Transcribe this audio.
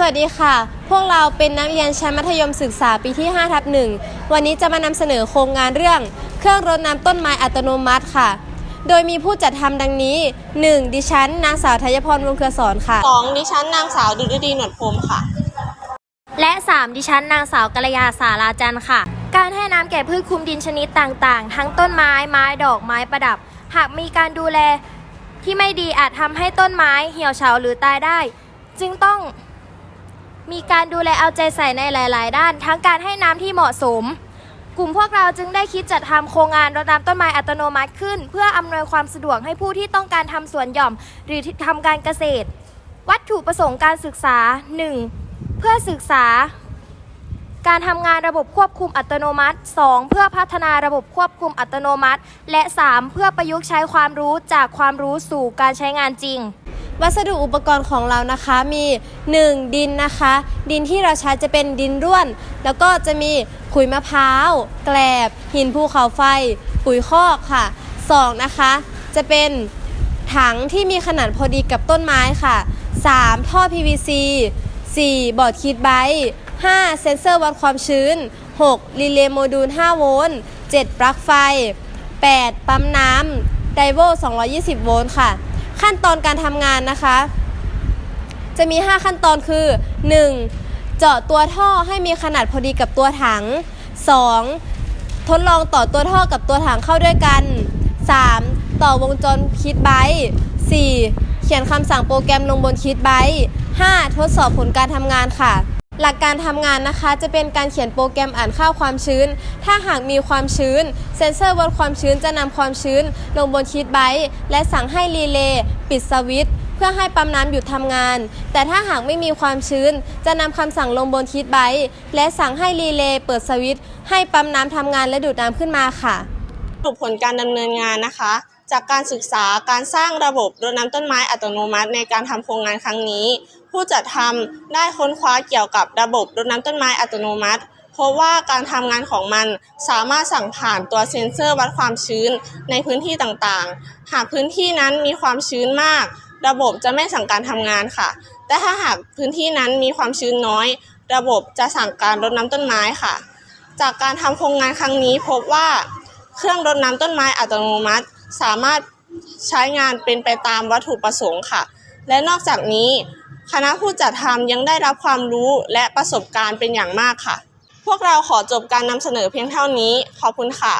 สวัสดีค่ะ พวกเราเป็นนักเรียนชั้นมัธยมศึกษาปีที่5ทับหนึ่งวันนี้จะมานำเสนอโครงงานเรื่อง เครื่องรดน้ำต้นไม้อัตโนมัติค่ะ โดยมีผู้จัดทำดังนี้ 1. ดิฉัน นางสาวธัญพรวงศ์เครือสอนค่ะสองดิฉันนางสาวดุษฎีหนวดพรมค่ะ และ 3 ดิฉันนางสาวกัลยาสาราจันทร์ค่ะ การให้น้ำแก่พืชคลุมดินชนิดต่างๆ ทั้งต้นไม้ไม้ดอกไม้ประดับ หากมีการดูแลที่ไม่ดีอาจทำให้ต้นไม้เหี่ยวเฉาหรือตายได้ จึงต้อง มีการดูแลเอาใจใส่ในหลาย ๆ ด้าน ทั้งการให้น้ำที่เหมาะสม กลุ่มพวกเราจึงได้คิดจัดทำโครงงานรดน้ำต้นไม้อัตโนมัติขึ้น เพื่ออำนวยความสะดวกให้ผู้ที่ต้องการทำสวนหย่อม หรือทำการเกษตร วัตถุประสงค์การศึกษา 1. เพื่อศึกษา การทำงานระบบควบคุมอัตโนมัติ 2. เพื่อพัฒนาระบบควบคุมอัตโนมัติ และ 3. เพื่อประยุกต์ใช้ความรู้จากความรู้สู่การใช้งานจริง วัสดุอุปกรณ์ของเรานะคะมี 1. ดินนะคะ ดินที่เราใช้จะเป็นดินร่วน แล้วก็จะมีขุยมะพร้าว แกลบ หินภูเขาไฟ ปุ๋ยคอกค่ะ 2. นะคะ จะเป็นถังที่มีขนาดพอดีกับต้นไม้ค่ะ 3. ท่อ PVC 4. บอร์ดคีดไบต์ 5. เซ็นเซอร์วัดความชื้น 6. รีเลย์โมดูล 5 โวลต์ 7. ปลั๊กไฟ 8. ปั๊มน้ำไดโว220 โวลต์ค่ะ ขั้นตอนการทำงานนะคะ จะมี 5 ขั้นตอนคือ 1. เจาะตัวท่อให้มีขนาดพอดีกับตัวถัง 2. ทดลองต่อตัวท่อกับตัวถังเข้าด้วยกัน 3. ต่อวงจรคิดไบต์ 4. เขียนคำสั่งโปรแกรมลงบนคิดไบต์ 5. ทดสอบผลการทำงานค่ะ หลักการทำงานนะคะจะเป็นการเขียนโปรแกรมอ่านค่าความชื้น ถ้าหากมีความชื้น เซ็นเซอร์วัดความชื้นจะนำความชื้น ลงบนคิดไบต์และสั่งให้รีเลย์ปิดสวิตช์เพื่อให้ปั๊มน้ำหยุดทำงาน แต่ถ้าหากไม่มีความชื้น จะนำคำสั่งลงบนคิดไบต์และสั่งให้รีเลย์เปิดสวิตช์ให้ปั๊มน้ำทำงานและดูดน้ำขึ้นมาค่ะสรุปผลการดำเนินงานนะคะ จากการศึกษาการสร้างระบบรดน้ำต้นไม้อัตโนมัติในการทำโครงงานครั้งนี้ ผู้จัดทำได้ค้นคว้าเกี่ยวกับระบบรดน้ำต้นไม้อัตโนมัติเพราะว่าการทำงานของมันสามารถสั่งผ่านตัวเซ็นเซอร์วัดความชื้นในพื้นที่ต่างๆ หากพื้นที่นั้นมีความชื้นมาก ระบบจะไม่สั่งการทำงานค่ะ แต่ถ้าหากพื้นที่นั้นมีความชื้นน้อย ระบบจะสั่งการรดน้ำต้นไม้ค่ะ จากการทำโครงงานครั้งนี้พบว่า เครื่องรดน้ำต้นไม้อัตโนมัติ สามารถใช้งานเป็นไปตามวัตถุประสงค์ค่ะ และนอกจากนี้ คณะผู้จัดทำยังได้รับความรู้และประสบการณ์เป็นอย่างมากค่ะ พวกเราขอจบการนำเสนอเพียงเท่านี้ ขอบคุณค่ะ